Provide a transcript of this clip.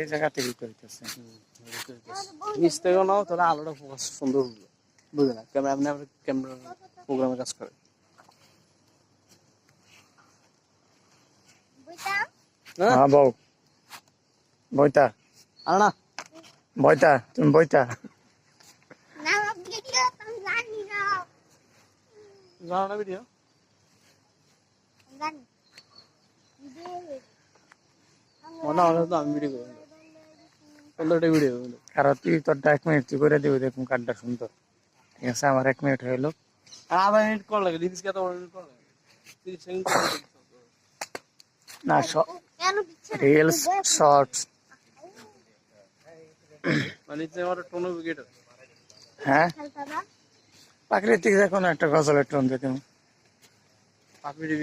এই জায়গা থেকে করতেছে। নিচ থেকে নাও তাহলে আলোটা ফোকাস সুন্দর হবে বুঝলে না? ক্যামেরা আপনি আপনার ক্যামেরা প্রোগ্রামে কাজ করে হ্যাঁ বউ। বইতা আর না। বইতা তুমি বইতা জানো না। ভিডিও মনে হয় তো আমি ভিডিও করি সুন্দর ভিডিও কারণ তুই এক মিনিট তুই করে দিবি দেখুন কার্ডটা সুন্দর। ঠিক আছে আমার এক মিনিট আর আধা মিনিট কল লাগে রিলস কত মিনিট কল লাগে। তিরিশ সেকেন্ড না রিলস শর্টস মানে যে আমার টোনো উইকেট হ্যাঁ? প্রাকৃতিক যে কোনো একটা গজলের টোন দিয়ে তুমি পাপড়ি